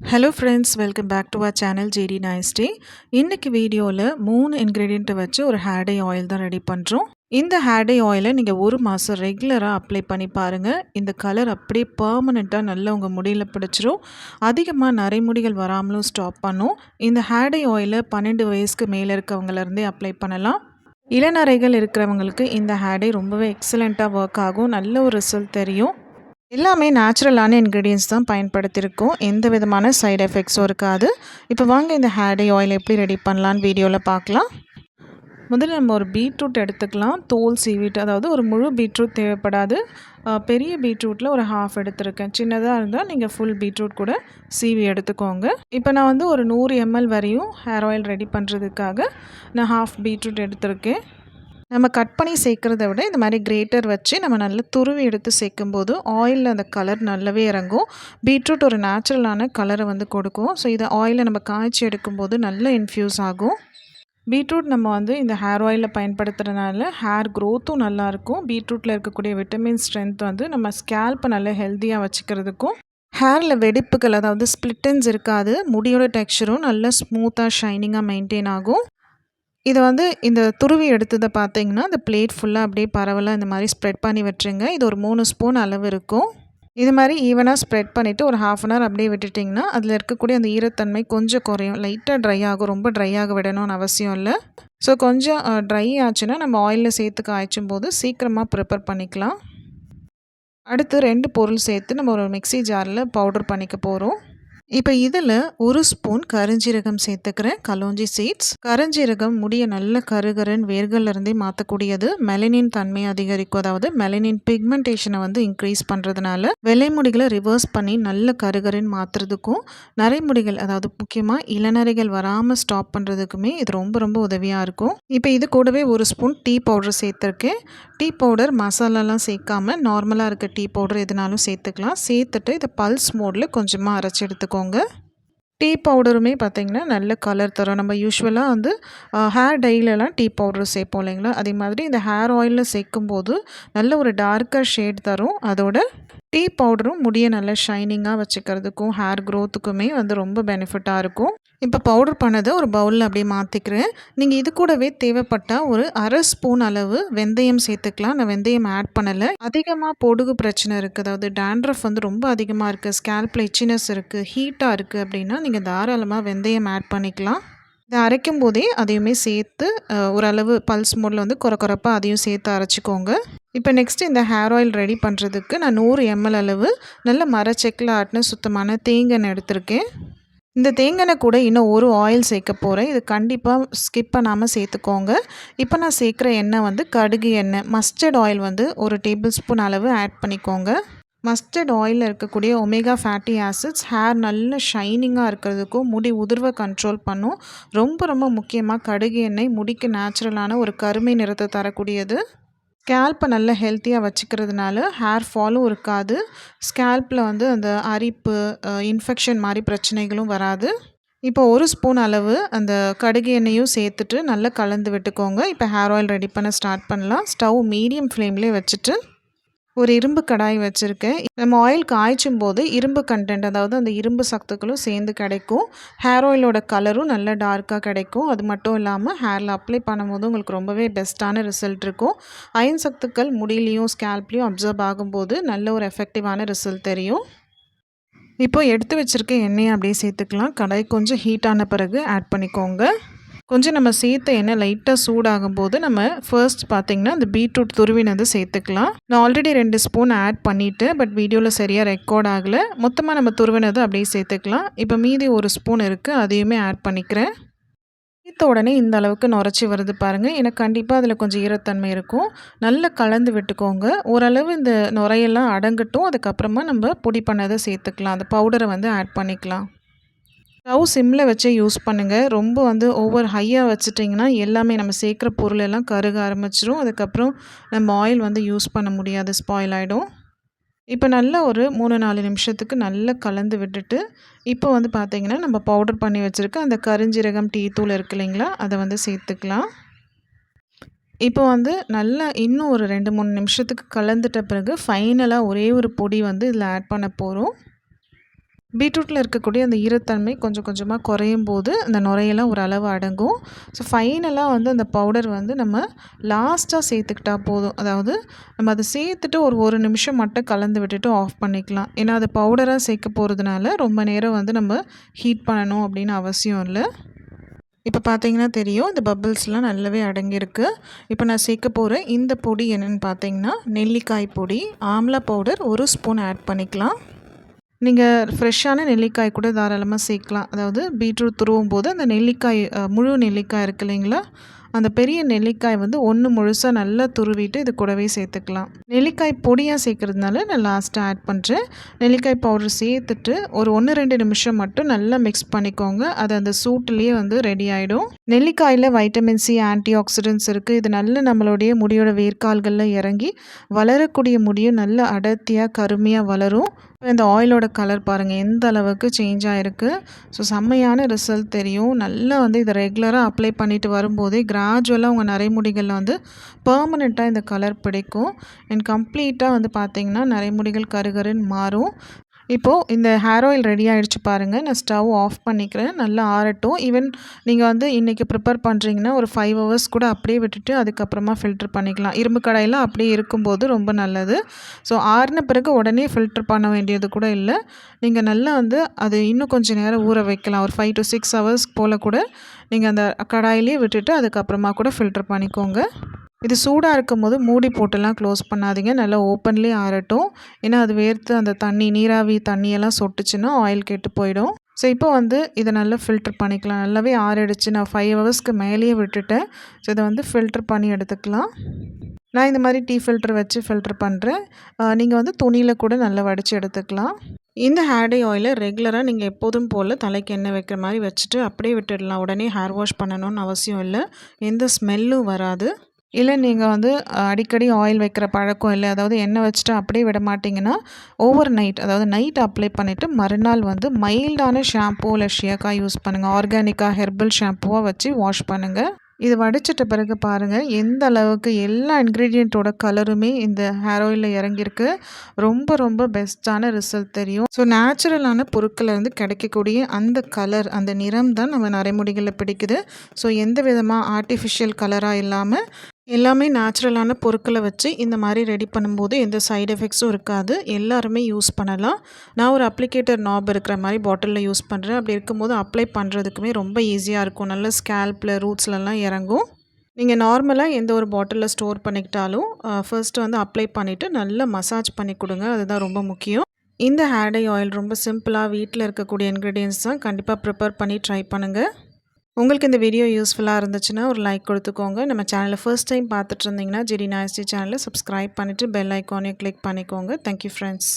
Hello friends welcome back to our channel JD nice day இன்றைக்கி வீடியோவில் மூணு இன்க்ரீடியண்ட்டை வச்சு ஒரு ஹேர் ஆயில் தான் ரெடி பண்ணுறோம் இந்த ஹேர் ஆயிலை நீங்கள் ஒரு மாதம் ரெகுலராக அப்ளை பண்ணி பாருங்கள் இந்த கலர் அப்படியே பர்மனெண்ட்டாக நல்லா உங்கள் முடியில் பிடிச்சிரும். அதிகமாக நரைமுடிகள் வராமலும் ஸ்டாப் பண்ணும். இந்த ஹேடை ஆயிலை பன்னெண்டு வயசுக்கு மேலே இருக்கவங்கலேருந்தே அப்ளை பண்ணலாம். இளநரைகள் இருக்கிறவங்களுக்கு இந்த ஹேடை ரொம்பவே எக்ஸலண்ட்டாக ஒர்க் ஆகும். நல்ல ஒரு ரிசல்ட் தெரியும். எல்லாமே நேச்சுரலான இன்க்ரீடியன்ஸ் தான் பயன்படுத்தியிருக்கோம். எந்த விதமான சைடு எஃபெக்ட்ஸும் இருக்காது. இப்போ வாங்க இந்த ஹேர் டே ஆயில் எப்படி ரெடி பண்ணலான்னு வீடியோவில் பார்க்கலாம். முதல்ல நம்ம ஒரு பீட்ரூட் எடுத்துக்கலாம். தோல் சீவிட்டு அதாவது ஒரு முழு பீட்ரூட் தேவைப்படாது. பெரிய பீட்ரூட்டில் ஒரு ஹாஃப் எடுத்திருக்கேன். சின்னதாக இருந்தால் நீங்கள் ஃபுல் பீட்ரூட் கூட சீவி எடுத்துக்கோங்க. இப்போ நான் வந்து ஒரு நூறு எம்எல் வரையும் ஹேர் ஆயில் ரெடி பண்ணுறதுக்காக நான் ஹாஃப் பீட்ரூட் எடுத்திருக்கேன். நம்ம கட் பண்ணி சேர்க்குறத விட இந்த மாதிரி கிரேட்டர் வச்சு நம்ம நல்லா துருவி எடுத்து சேர்க்கும்போது ஆயிலில் அந்த கலர் நல்லாவே இறங்கும். பீட்ரூட் ஒரு நேச்சுரலான கலரை வந்து கொடுக்கும். ஸோ இதை ஆயிலில் நம்ம காய்ச்சி எடுக்கும்போது நல்லா இன்ஃப்யூஸ் ஆகும். பீட்ரூட் நம்ம வந்து இந்த ஹேர் ஆயிலில் பயன்படுத்துகிறதுனால ஹேர் க்ரோத்தும் நல்லாயிருக்கும் பீட்ரூட்டில் இருக்கக்கூடிய விட்டமின் ஸ்ட்ரென்த் வந்து நம்ம ஸ்கேல்ப்பை நல்லா ஹெல்த்தியாக வச்சுக்கிறதுக்கும். ஹேரில் வெடிப்புகள் அதாவது ஸ்ப்ளிட்டன்ஸ் இருக்காது. முடியோட டெக்ஸ்சரும் நல்லா ஸ்மூத்தாக ஷைனிங்காக மெயின்டைன் ஆகும். இதை வந்து இந்த துருவி எடுத்ததை பார்த்தீங்கன்னா இந்த பிளேட் ஃபுல்லாக அப்படியே பரவலாக இந்த மாதிரி ஸ்ப்ரெட் பண்ணி விட்டுருங்க. இது ஒரு மூணு ஸ்பூன் அளவு இருக்கும். இது மாதிரி ஈவனாக ஸ்ப்ரெட் பண்ணிவிட்டு ஒரு ஹாஃப் அன் ஹவர் அப்படியே விட்டுட்டிங்கன்னா அதில் இருக்கக்கூடிய அந்த ஈரத்தன்மை கொஞ்சம் குறையும். லைட்டாக ட்ரை ஆகும். ரொம்ப ட்ரை ஆக விடணும்னு அவசியம் இல்லை. ஸோ கொஞ்சம் ட்ரை ஆச்சுன்னா நம்ம ஆயிலில் சேர்த்து காய்ச்சும் போது சீக்கிரமாக ப்ரிப்பேர் பண்ணிக்கலாம். அடுத்து ரெண்டு பொருள் சேர்த்து நம்ம ஒரு மிக்சி ஜாரில் பவுடர் பண்ணிக்க போகிறோம் இப்போ இதில் ஒரு ஸ்பூன் கருஞ்சீரகம் சேர்த்துக்கிறேன். கலோஞ்சி சீட்ஸ். கருஞ்சீரகம் முடிய நல்ல கருகரன் வேர்கள்லேருந்தே மாற்றக்கூடியது மெலனின் தன்மையை அதிகரிக்கும். அதாவது மெலனின் பிக்மெண்டேஷனை வந்து இன்க்ரீஸ் பண்ணுறதுனால வெள்ளை முடிகளை ரிவர்ஸ் பண்ணி நல்ல கருகரன் மாற்றுறதுக்கும் நரைமுடிகள் அதாவது முக்கியமாக இளநரைகள் வராமல் ஸ்டாப் பண்ணுறதுக்குமே இது ரொம்ப ரொம்ப உதவியாக இருக்கும். இப்போ இது கூடவே ஒரு ஸ்பூன் டீ பவுடர் சேர்த்துருக்கேன். டீ பவுடர் மசாலாலாம் சேர்க்காம நார்மலாக இருக்க டீ பவுடர் எதுனாலும் சேர்த்துக்கலாம். சேர்த்துட்டு இதை பல்ஸ் மோடில் கொஞ்சமாக அரைச்சி எடுத்துக்கோ சேர்த்துக்கோங்க டீ பவுடருமே பார்த்திங்கன்னா நல்ல கலர் தரும். நம்ம யூஸ்வலாக வந்து ஹேர் டைலெலாம் டீ பவுடர் சேர்ப்போம் இல்லைங்களா? அதே மாதிரி இந்த ஹேர் ஆயிலில் சேர்க்கும் போது நல்ல ஒரு டார்க்கர் ஷேட் தரும். அதோட டீ பவுடரும் முடிய நல்லா ஷைனிங்காக வச்சுக்கிறதுக்கும் ஹேர் க்ரோத்துக்குமே வந்து ரொம்ப பெனிஃபிட்டாக இருக்கும். இப்போ பவுடர் பண்ணதை ஒரு பவுலில் அப்படியே மாற்றிக்கிறேன் நீங்கள் இது கூடவே தேவைப்பட்டால் ஒரு அரை ஸ்பூன் அளவு வெந்தயம் சேர்த்துக்கலாம். நான் வெந்தயம் ஆட் பண்ணலை. அதிகமாக பொடுகு பிரச்சனை இருக்குது அதாவது டேண்ட்ரஃப் வந்து ரொம்ப அதிகமாக இருக்குது ஸ்கேல்பில் இச்சினஸ் இருக்குது ஹீட்டாக இருக்குது அப்படின்னா நீங்கள் தாராளமாக வெந்தயம் ஆட் பண்ணிக்கலாம். இதை அரைக்கும் போதே அதையுமே சேர்த்து ஓரளவு பல்ஸ் மோடில் வந்து குறை குறைப்பாக அதையும் சேர்த்து அரைச்சிக்கோங்க. இப்போ நெக்ஸ்ட்டு இந்த ஹேர் ஆயில் ரெடி பண்ணுறதுக்கு நான் நூறு எம்எல் அளவு நல்ல மரச்செக்கில் ஆட்டின சுத்தமான தேங்காய் எடுத்திருக்கேன். இந்த தேங்காய் கூட இன்னும் ஒரு ஆயில் சேர்க்க போகிறேன் இது கண்டிப்பாக ஸ்கிப் பண்ணாமல் சேர்த்துக்கோங்க. இப்போ நான் சேர்க்குற எண்ணெய் வந்து கடுகு எண்ணெய் மஸ்டர்ட் ஆயில் வந்து ஒரு டேபிள் ஸ்பூன் அளவு ஆட் பண்ணிக்கோங்க. மஸ்டர்ட் ஆயிலில் இருக்கக்கூடிய ஒமேகா ஃபேட்டி ஆசிட்ஸ் ஹேர் நல்ல ஷைனிங்காக இருக்கிறதுக்கும் முடி உதிர்வை கண்ட்ரோல் பண்ணும். ரொம்ப ரொம்ப முக்கியமாக கடுகு எண்ணெய் முடிக்கு நேச்சுரலான ஒரு கருமை நிறத்தை தரக்கூடியது. ஸ்கேல்ப்பை நல்ல ஹெல்த்தியாக வச்சுக்கிறதுனால ஹேர் ஃபாலும் இருக்காது. ஸ்கேல்ப்பில் வந்து அந்த அரிப்பு இன்ஃபெக்ஷன் மாதிரி பிரச்சனைகளும் வராது. இப்போ ஒரு ஸ்பூன் அளவு அந்த கடுகு எண்ணெயும் சேர்த்துட்டு நல்லா கலந்து விட்டுக்கோங்க. இப்போ ஹேர் ஆயில் ரெடி பண்ண ஸ்டார்ட் பண்ணலாம். ஸ்டவ் மீடியம் ஃப்ளேம்லேயே வச்சுட்டு ஒரு இரும்பு கடாய் வச்சுருக்கேன். நம்ம ஆயில் காய்ச்சும் போது இரும்பு கண்டென்ட் அதாவது அந்த இரும்பு சத்துக்களும் சேர்ந்து கிடைக்கும். ஹேர் ஆயிலோட கலரும் நல்ல டார்க்காக கிடைக்கும். அது மட்டும் இல்லாமல் ஹேரில் அப்ளை பண்ணும்போது உங்களுக்கு ரொம்பவே பெஸ்ட்டான ரிசல்ட் இருக்கும். அயன் சத்துக்கள் முடியிலையும் ஸ்கேல்ப்லேயும் அப்சர்வ் ஆகும்போது நல்ல ஒரு எஃபெக்டிவான ரிசல்ட் தெரியும். இப்போ எடுத்து வச்சுருக்க எண்ணெயை அப்படியே சேர்த்துக்கலாம். கடாய் கொஞ்சம் ஹீட்டான பிறகு ஆட் பண்ணிக்கோங்க. கொஞ்சம் நம்ம சேர்த்த எண்ணெய் லைட்டாக சூடாகும் போது நம்ம ஃபர்ஸ்ட் பார்த்திங்கன்னா அந்த பீட்ரூட் துருவினது சேர்த்துக்கலாம். நான் ஆல்ரெடி ரெண்டு ஸ்பூன் ஆட் பண்ணிவிட்டு பட் வீடியோவில் சரியாக ரெக்கார்ட் ஆகலை. மொத்தமாக நம்ம துருவினது அப்படியே சேர்த்துக்கலாம். இப்போ மீதி ஒரு ஸ்பூன் இருக்குது அதையுமே ஆட் பண்ணிக்கிறேன். சேர்த்த உடனே இந்த அளவுக்கு நுரைச்சி வருது பாருங்கள் எனக்கு கண்டிப்பாக அதில் கொஞ்சம் ஈரத்தன்மை இருக்கும். நல்லா கலந்து விட்டுக்கோங்க. ஓரளவு இந்த நுரையெல்லாம் அடங்கட்டும். அதுக்கப்புறமா நம்ம பொடி பண்ணதை சேர்த்துக்கலாம். அந்த பவுடரை வந்து ஆட் பண்ணிக்கலாம். ஸ்டவ் சிம்மில் வச்சே யூஸ் பண்ணுங்கள் ரொம்ப வந்து ஓவர் ஹையாக வச்சுட்டிங்கன்னா எல்லாமே நம்ம சேர்க்குற பொருள் எல்லாம் கருக ஆரம்பிச்சிடும் அதுக்கப்புறம் நம்ம ஆயில் வந்து யூஸ் பண்ண முடியாது ஸ்பாயில் ஆகிடும் இப்போ நல்லா ஒரு மூணு நாலு நிமிஷத்துக்கு நல்லா கலந்து விட்டுட்டு இப்போ வந்து பார்த்திங்கன்னா நம்ம பவுடர் பண்ணி வச்சுருக்க அந்த கருஞ்சீரகம் டீ தூள் இருக்கு இல்லைங்களா? அதை வந்து சேர்த்துக்கலாம். இப்போ வந்து நல்லா இன்னும் ஒரு ரெண்டு மூணு நிமிஷத்துக்கு கலந்துட்ட பிறகு ஃபைனலாக ஒரே ஒரு பொடி வந்து இதில் ஆட் பண்ண போகிறோம் பீட்ரூட்டில் இருக்கக்கூடிய அந்த ஈரத்தன்மை கொஞ்சம் கொஞ்சமாக குறையும் போது அந்த நுரையெல்லாம் ஒரு அளவு அடங்கும் ஸோ ஃபைனலாக வந்து அந்த பவுடர் வந்து நம்ம லாஸ்ட்டாக சேர்த்துக்கிட்டா போதும். அதாவது நம்ம அதை சேர்த்துட்டு ஒரு ஒரு நிமிஷம் மட்டும் கலந்து விட்டுட்டு ஆஃப் பண்ணிக்கலாம். ஏன்னா அது பவுடராக சேர்க்க போகிறதுனால ரொம்ப நேரம் வந்து நம்ம ஹீட் பண்ணணும் அப்படின்னு அவசியம் இல்லை. இப்போ பார்த்தீங்கன்னா தெரியும் இந்த பபிள்ஸ்லாம் நல்லாவே அடங்கியிருக்கு. இப்போ நான் சேர்க்க போகிற இந்த பொடி என்னென்னு பார்த்தீங்கன்னா நெல்லிக்காய் பொடி ஆம்லா பவுடர் ஒரு ஸ்பூன் ஆட் பண்ணிக்கலாம். நீங்கள் ஃப்ரெஷ்ஷான நெல்லிக்காய் கூட தாராளமாக சேர்க்கலாம். அதாவது பீட்ரூட் துருவும் போது அந்த நெல்லிக்காய் முழு நெல்லிக்காய் இருக்கு இல்லைங்களா? அந்த பெரிய நெல்லிக்காய் வந்து ஒன்று முழுசாக நல்லா துருவிட்டு இது கூடவே சேர்த்துக்கலாம். நெல்லிக்காய் பொடியாக சேர்க்குறதுனால நான் லாஸ்ட்டாக ஆட் பண்ணுறேன் நெல்லிக்காய் பவுடர் சேர்த்துட்டு ஒரு ஒன்று ரெண்டு நிமிஷம் மட்டும் நல்லா மிக்ஸ் பண்ணிக்கோங்க. அது அந்த சூட்லேயே வந்து ரெடி ஆகிடும் நெல்லிக்காயில் வைட்டமின் சி ஆன்டி ஆக்சிடென்ட்ஸ் இருக்குது இது நல்ல நம்மளுடைய முடியோட வேர்க்கால்களில் இறங்கி வளரக்கூடிய முடியும். நல்ல அடர்த்தியாக கருமையாக வளரும். இந்த ஆயிலோட கலர் பாருங்கள் எந்த அளவுக்கு சேஞ்ச் ஆகிருக்கு ஸோ செம்மையான ரிசல்ட் தெரியும். நல்லா வந்து இதை ரெகுலராக அப்ளை பண்ணிட்டு வரும்போதே கிராஜுவலாக உங்கள் நரைமுடிகளில் வந்து பர்மனெண்ட்டாக இந்த கலர் பிடிக்கும். அண்ட் கம்ப்ளீட்டாக வந்து பார்த்திங்கன்னா நரைமுடிகள் கருகருன்னு மாறும். இப்போது இந்த ஹேர் ஆயில் ரெடி ஆகிடுச்சு பாருங்கள் நான் ஸ்டவ் ஆஃப் பண்ணிக்கிறேன். நல்லா ஆறட்டும். ஈவன் நீங்கள் வந்து இன்றைக்கி ப்ரிப்பேர் பண்ணுறீங்கன்னா ஒரு ஃபைவ் ஹவர்ஸ் கூட அப்படியே விட்டுட்டு அதுக்கப்புறமா ஃபில்ட்ரு பண்ணிக்கலாம். இரும்பு கடையெல்லாம் அப்படியே இருக்கும்போது ரொம்ப நல்லது. ஸோ ஆறின பிறகு உடனே ஃபில்ட்ரு பண்ண வேண்டியது கூட இல்லை. நீங்கள் நல்லா வந்து அது இன்னும் கொஞ்சம் நேரம் ஊற வைக்கலாம். ஒரு ஃபைவ் டு சிக்ஸ் ஹவர்ஸ் போல் கூட நீங்கள் அந்த கடாயிலே விட்டுட்டு அதுக்கப்புறமா கூட ஃபில்ட்ரு பண்ணிக்கோங்க. இது சூடாக இருக்கும் போது மூடி போட்டுலாம் க்ளோஸ் பண்ணாதீங்க. நல்லா ஓப்பன்லேயே ஆறட்டும். ஏன்னா அது வேர்த்து அந்த தண்ணி நீராவி தண்ணியெல்லாம் சொட்டுச்சுன்னா ஆயில் கெட்டு போயிடும். ஸோ இப்போ வந்து இதை நல்லா ஃபில்டர் பண்ணிக்கலாம். நல்லாவே ஆறிடுச்சு. நான் ஃபைவ் ஹவர்ஸ்க்கு மேலேயே விட்டுட்டேன். ஸோ இதை வந்து ஃபில்ட்ரு பண்ணி எடுத்துக்கலாம். நான் இந்த மாதிரி டீ ஃபில்ட்ரு வச்சு ஃபில்ட்ரு பண்ணுறேன் நீங்கள் வந்து துணியில் கூட நல்லா வடித்து எடுத்துக்கலாம். இந்த ஹேர் டே ஆயிலை ரெகுலராக நீங்கள் எப்போதும் போல் தலைக்கு எண்ணெய் வைக்கிற மாதிரி வச்சுட்டு அப்படியே விட்டுடலாம். உடனே ஹேர் வாஷ் பண்ணணும்னு அவசியம் இல்லை. எந்த ஸ்மெல்லும் வராது. இல்லை நீங்கள் வந்து அடிக்கடி ஆயில் வைக்கிற பழக்கம் இல்லை அதாவது எண்ணெய் வச்சுட்டு அப்படியே விட மாட்டிங்கன்னா ஓவர் நைட் அதாவது நைட் அப்ளை பண்ணிவிட்டு மறுநாள் வந்து மைல்டான ஷாம்பூ இல்லை ஷியக்காய் யூஸ் பண்ணுங்கள் ஆர்கானிக்காக ஹெர்பல் ஷாம்புவாக வச்சு வாஷ் பண்ணுங்கள் இது வடிச்சிட்ட பிறகு பாருங்கள் எந்த அளவுக்கு எல்லா இன்க்ரீடியண்ட்டோட கலருமே இந்த ஹேர் ஆயிலில் இறங்கியிருக்கு. ரொம்ப ரொம்ப பெஸ்ட்டான ரிசல்ட் தெரியும். ஸோ நேச்சுரலான பொருட்கள்லேருந்து கிடைக்கக்கூடிய அந்த கலர் அந்த நிறம் தான் நம்ம நரைமுடிகளில் பிடிக்குது. ஸோ எந்த விதமாக ஆர்டிஃபிஷியல் கலராக இல்லாமல் எல்லாமே நேச்சுரலான பொருட்களை வச்சு இந்த மாதிரி ரெடி பண்ணும்போது எந்த சைடு எஃபெக்ட்ஸும் இருக்காது. எல்லாருமே யூஸ் பண்ணலாம். நான் ஒரு அப்ளிகேட்டர் நாப் இருக்கிற மாதிரி பாட்டிலில் யூஸ் பண்ணுறேன் அப்படி இருக்கும்போது அப்ளை பண்ணுறதுக்குமே ரொம்ப ஈஸியாக இருக்கும். நல்ல ஸ்கேல்பில் ரூட்ஸ்லலாம் இறங்கும். நீங்கள் நார்மலாக எந்த ஒரு பாட்டிலில் ஸ்டோர் பண்ணிக்கிட்டாலும் ஃபர்ஸ்ட்டு வந்து அப்ளை பண்ணிவிட்டு நல்லா மசாஜ் பண்ணி கொடுங்க. அதுதான் ரொம்ப முக்கியம். இந்த ஹேர்டை ஆயில் ரொம்ப சிம்பிளாக வீட்டில் இருக்கக்கூடிய இன்க்ரீடியன்ஸ் தான் கண்டிப்பாக ப்ரிப்பேர் பண்ணி ட்ரை பண்ணுங்கள் உங்களுக்கு இந்த வீடியோ யூஸ்ஃபுல்லாக இருந்துச்சுன்னா ஒரு லைக் கொடுத்துக்கோங்க. நம்ம சேனலை ஃபர்ஸ்ட் டைம் பார்த்துட்டு இருந்தீங்கன்னா ஜெடி நாயஸ்டி சேனலை சப்ஸ்கிரைப் பண்ணிவிட்டு பெல் ஐக்கானையும் கிளிக் பண்ணிக்கோங்க. Thank you friends